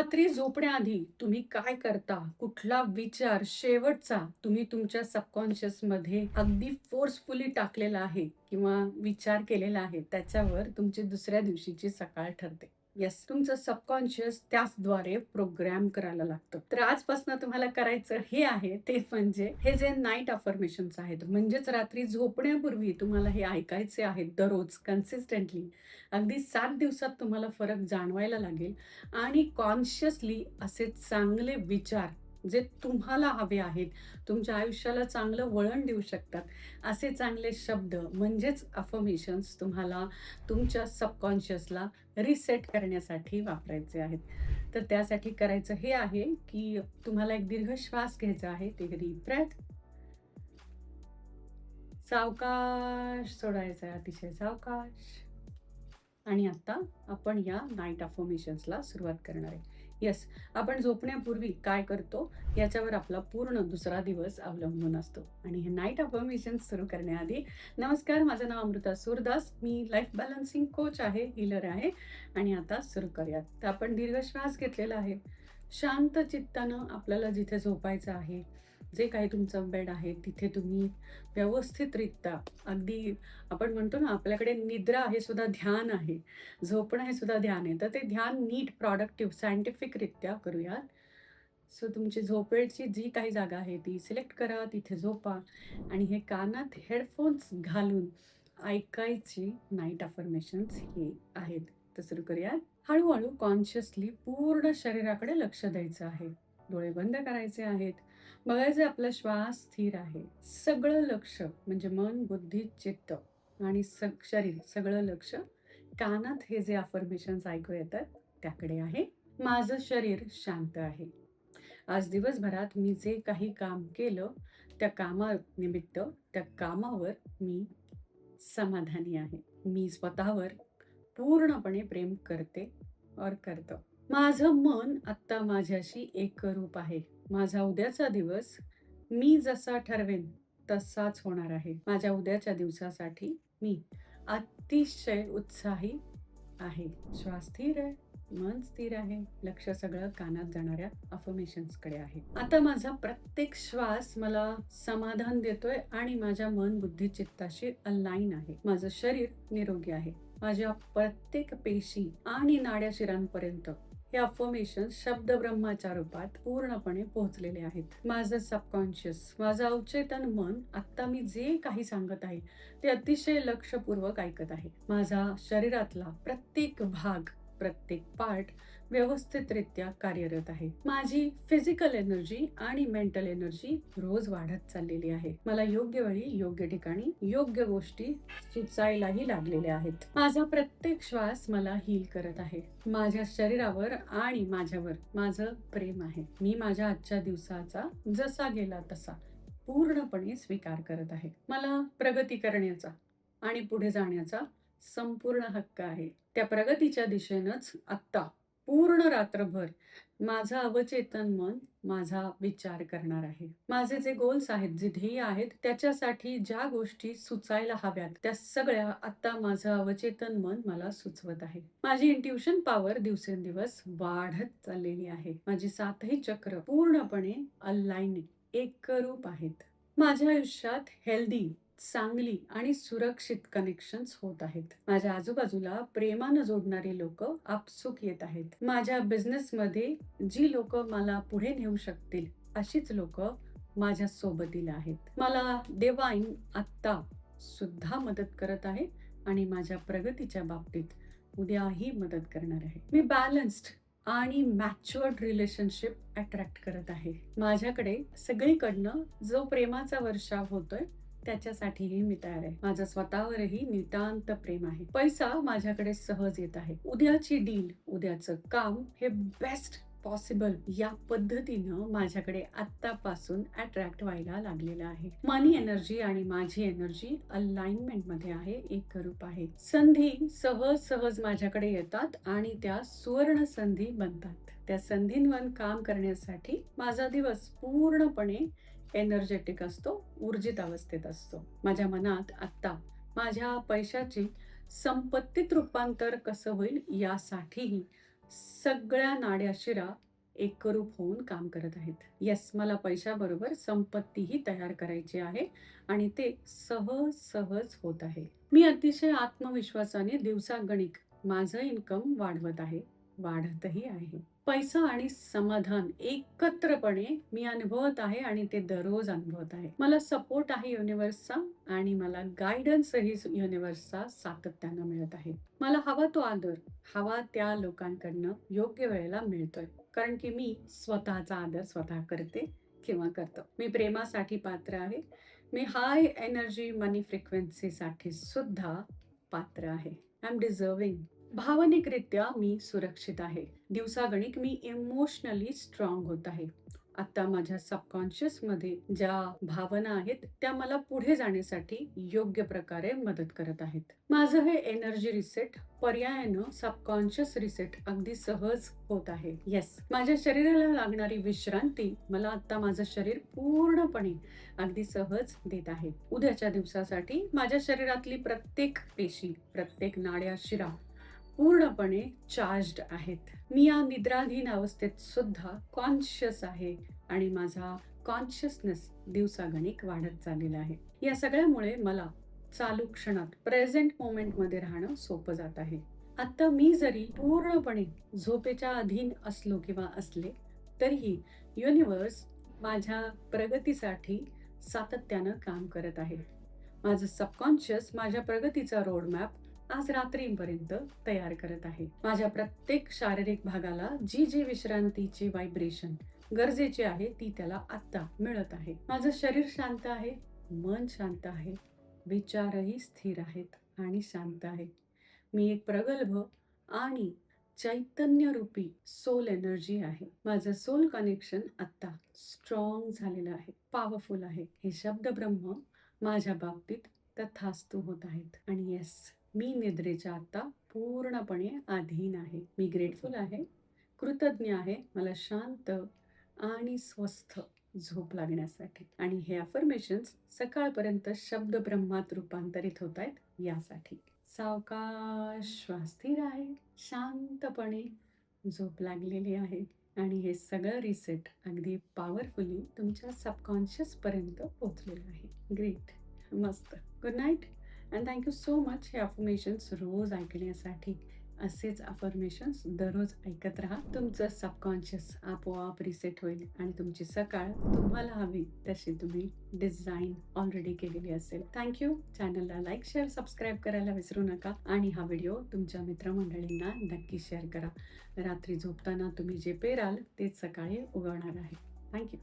रात्री झोपण्याआधी तुम्ही काय करता? कुठला विचार शेवटचा तुम्ही तुमच्या सबकॉन्शियसमध्ये अगदी फोर्सफुली टाकलेला आहे किंवा विचार केलेला आहे त्याच्यावर तुमची दुसऱ्या दिवशीची सकाळ ठरते. येस तुमचं सबकॉन्शियस त्याचद्वारे प्रोग्राम करायला लागतं. तर आजपासून तुम्हाला करायचं हे आहे ते म्हणजे हे जे नाईट अफर्मेशन्स आहेत म्हणजेच रात्री झोपण्यापूर्वी तुम्हाला हे ऐकायचे आहेत दररोज कन्सिस्टंटली अगदी सात दिवसात तुम्हाला फरक जाणवायला लागेल आणि कॉन्शियसली असे चांगले विचार जे तुम्हाला हवे आहेत तुमच्या आयुष्याला चांगलं वळण देऊ शकतात. असे चांगले शब्द म्हणजेच अफर्मेशन्स तुम्हाला तुमच्या सबकॉन्शियसला रिसेट करण्यासाठी वापरायचे आहेत. तर त्यासाठी करायचं हे आहे की तुम्हाला एक दीर्घ श्वास घ्यायचा आहे ते डीप ब्रेथ सावकाश सोडायचा आहे अतिशय सावकाश. आणि आता आपण या नाईट अफर्मेशन्सला सुरुवात करणार आहे. येस आपण झोपण्यापूर्वी काय करतो? याच्यावर आपला पूर्ण दुसरा दिवस अवलंबून असतो. आणि हे नाईट अफर्मेशन सुरू करण्याआधी नमस्कार माझं नाव अमृता सुरदास. मी लाईफ बॅलन्सिंग कोच आहे हिलर आहे. आणि आता सुरू करूयात. तर आपण दीर्घ श्वास घेतलेला आहे. शांत चित्तानं आपल्याला जिथे झोपायचं आहे जे काही तुमचं बेड आहे तिथे तुम्ही व्यवस्थितरित्या अगदी आपण म्हणतो ना आपल्याकडे निद्रा हे सुद्धा ध्यान आहे झोपणं हे सुद्धा ध्यान आहे तर ते ध्यान नीट प्रॉडक्टिव्ह सायंटिफिकरित्या करूयात. सो तुमची झोपेची जी काही जागा आहे ती सिलेक्ट करा तिथे झोपा आणि हे कानात हेडफोन्स घालून ऐकायची नाईट अफर्मेशन्स हे आहेत. तर सुरू करूयात. हळूहळू कॉन्शियसली पूर्ण शरीराकडे लक्ष द्यायचं आहे. डोळे बंद करायचे आहेत. बघायचं आपला श्वास स्थिर आहे. सगळं लक्ष म्हणजे मन बुद्धी चित्त आणि सग शरीर सगळं लक्ष कानात हे जे अफर्मेशन्स ऐकू येतात त्याकडे आहे. माझं शरीर शांत आहे. आज दिवसभरात मी जे काही काम केलं त्या कामानिमित्त त्या कामावर मी समाधानी आहे. मी स्वतःवर पूर्णपणे प्रेम करते और करतो. माझं मन आत्ता माझ्याशी एक रूप आहे. माझा उद्याचा दिवस मी जसा ठरवेन तसाच होणार आहे. माझ्या उद्याच्या दिवसासाठी मी अतिशय उत्साही आहे. श्वास स्थिर आहे मन स्थिर आहे. लक्ष सगळं कानात जाणाऱ्या अफर्मेशन्सकडे आहे. आता माझा प्रत्येक श्वास मला समाधान देतोय आणि माझ्या मन बुद्धी चित्ताशी अलाईन आहे. माझं शरीर निरोगी आहे. माझ्या प्रत्येक पेशी आणि नाड्या शिरांपर्यंत हे अफर्मेशन शब्द ब्रह्माच्या रूपात पूर्णपणे पोहोचलेले आहेत. माझं सबकॉन्शियस माझं अवचेतन मन आता मी जे काही सांगत आहे ते अतिशय लक्षपूर्वक ऐकत आहे. माझा शरीरातला प्रत्येक भाग प्रत्येक पार्ट व्यवस्थितरित्या कार्यरत आहे. माझी फिजिकल एनर्जी आणि मेंटल एनर्जी रोज वाढत चाललेली आहे. मला योग्य वेळी योग्य ठिकाणी योग्य गोष्टी सुचायलाही लागलेल्या आहेत. माझा प्रत्येक श्वास मला हील करत आहे. माझ्या शरीरावर आणि माझ्यावर माझं प्रेम आहे. मी माझ्या आजच्या दिवसाचा जसा गेला तसा पूर्णपणे स्वीकार करत आहे. मला प्रगती करण्याचा आणि पुढे जाण्याचा संपूर्ण हक्क आहे. त्या प्रगतीच्या दिशेनंच आत्ता पूर्ण रात्रभर माझं अवचेतन मन माझा विचार करणार आहे. माझे जे गोल्स आहेत जे ध्येय आहेत त्याच्यासाठी ज्या गोष्टी सुचायला हव्यात त्या सगळ्या आता माझं अवचेतन मन मला सुचवत आहे. माझी इंट्युशन पॉवर दिवसेंदिवस वाढत चाललेली आहे. माझी सातही चक्र पूर्णपणे अलाईन एकरूप आहेत. माझ्या आयुष्यात हेल्दी चांगली आणि सुरक्षित कनेक्शन्स होत आहेत. माझ्या आजूबाजूला प्रेमानं जोडणारी लोक आपसुक येत आहेत. माझ्या बिझनेसमध्ये जी लोक मला पुढे नेऊ शकतील अशीच लोक माझ्या सोबतीला आहेत. मला देवाईन आत्ता सुद्धा मदत करत आहे आणि माझ्या प्रगतीच्या बाबतीत उद्याही मदत करणार आहे. मी बॅलन्स्ड आणि मॅच्युअर्ड रिलेशनशिप अट्रॅक्ट करत आहे. माझ्याकडे सगळीकडनं जो प्रेमाचा वर्षाव होतोय त्याच्यासाठीही मी तयार आहे. माझं स्वतःवरही नितांत प्रेम आहे. पैसा माझ्याकडे सहज येत आहे. उद्याची डील उद्याचं काम हे बेस्ट पॉसिबल या पद्धतीनं माझ्याकडे आतापासून अट्रॅक्ट व्हायला लागलेलं आहे. मनी एनर्जी आणि माझी एनर्जी अलाइनमेंटमध्ये आहे. एकरूप आहे. संधी सहज सहज माझ्याकडे येतात आणि त्या सुवर्ण संधी बनतात. त्या संधींवर काम करण्यासाठी माझा दिवस पूर्णपणे एनर्जेटिक असतो ऊर्जित अवस्थेत असतो. माझ्या मनात आत्ता माझ्या पैशाची संपत्तीत रूपांतर कसं होईल यासाठीही सगळ्या नाड्या शिरा एकरूप होऊन काम करत आहेत. येस मला पैशाबरोबर संपत्तीही तयार करायची आहे आणि ते सहज सहज होत आहे. मी अतिशय आत्मविश्वासाने दिवसागणिक माझं इन्कम वाढवत आहे वाढतही आहे. पैसा आणि समाधान एकत्रपणे मी अनुभवत आहे आणि ते दररोज अनुभवत आहे. मला सपोर्ट आहे युनिव्हर्सचा आणि मला गायडन्सही युनिव्हर्सचा सातत्यानं मिळत आहे. मला हवा तो आदर हवा त्या लोकांकडनं योग्य वेळेला मिळतोय. कारण की मी स्वतःचा आदर स्वतः करते किंवा करतो. मी प्रेमासाठी पात्र आहे. मी हाय एनर्जी मनी फ्रिक्वेन्सीसाठी सुद्धा पात्र आहे. आय एम डिझर्विंग भावनिकरित्या मी सुरक्षित आहे. दिवसागणिक मी इमोशनली स्ट्रॉंग होत आहे. आता माझ्या सबकॉन्शियसमध्ये ज्या भावना आहेत त्या मला पुढे जाण्यासाठी योग्य प्रकारे मदत करत आहेत. माझं हे एनर्जी रिसेट पर्यायानं सबकॉन्शियस रिसेट अगदी सहज होत आहे. येस माझ्या शरीराला लागणारी विश्रांती मला आता माझं शरीर पूर्णपणे अगदी सहज देत आहे. उद्याच्या दिवसासाठी माझ्या शरीरातली प्रत्येक पेशी प्रत्येक नाड्या शिरा पूर्णपणे चार्ज्ड आहेत. मी या निद्राधीन अवस्थेत सुद्धा कॉन्शियस आहे आणि माझा कॉन्शियसनेस दिवसागणिक वाढत चाललेला आहे. या सगळ्यामुळे मला चालू क्षणात प्रेझेंट मोमेंटमध्ये राहणं सोपं जात आहे. आता मी जरी पूर्णपणे झोपेच्या अधीन असलो किंवा असले तरीही युनिव्हर्स माझ्या प्रगतीसाठी सातत्यानं काम करत आहे. माझं सबकॉन्शियस माझ्या प्रगतीचा रोडमॅप आज रात्रीपर्यंत तयार करत आहे. माझ्या प्रत्येक शारीरिक भागाला जी जी विश्रांतीची व्हायब्रेशन गरजेची आहे ती त्याला आत्ता मिळत आहे. माझं शरीर शांत आहे मन शांत आहे विचारही स्थिर आहेत आणि शांत आहे. मी एक प्रगल्भ आणि चैतन्यरूपी सोल एनर्जी आहे. माझं सोल कनेक्शन आत्ता स्ट्रॉंग झालेलं आहे पॉवरफुल आहे. हे शब्द ब्रह्म माझ्या बाबतीत तथास्तू होत आहेत. आणि येस मी निद्रेच्या आत्ता पूर्णपणे अधीन आहे. मी ग्रेटफुल आहे. कृतज्ञ आहे. मला शांत आणि स्वस्थ झोप लागण्यासाठी आणि हे अफर्मेशन्स सकाळपर्यंत शब्द ब्रह्मात रूपांतरित होत आहेत यासाठी. सावकाश श्वास स्थिर आहे. शांतपणे झोप लागलेली आहे आणि हे सगळं रिसेट अगदी पॉवरफुली तुमच्या सबकॉन्शियस पर्यंत पोहोचलेलं आहे. ग्रेट मस्त. Good night and thank you so much हे अफर्मेशन्स रोज ऐकण्यासाठी असेच अफर्मेशन्स दररोज ऐकत राहा. तुमचं सबकॉन्शियस आपोआप रिसेट होईल आणि तुमची सकाळ तुम्हाला हवी तशी तुम्ही डिझाईन ऑलरेडी केलेली असेल. थँक्यू चॅनलला लाईक शेअर सबस्क्राईब करायला विसरू नका. आणि हा व्हिडिओ तुमच्या मित्रमंडळींना नक्की शेअर करा. रात्री झोपताना तुम्ही जे पेराल तेच सकाळी उगवणार आहे. थँक्यू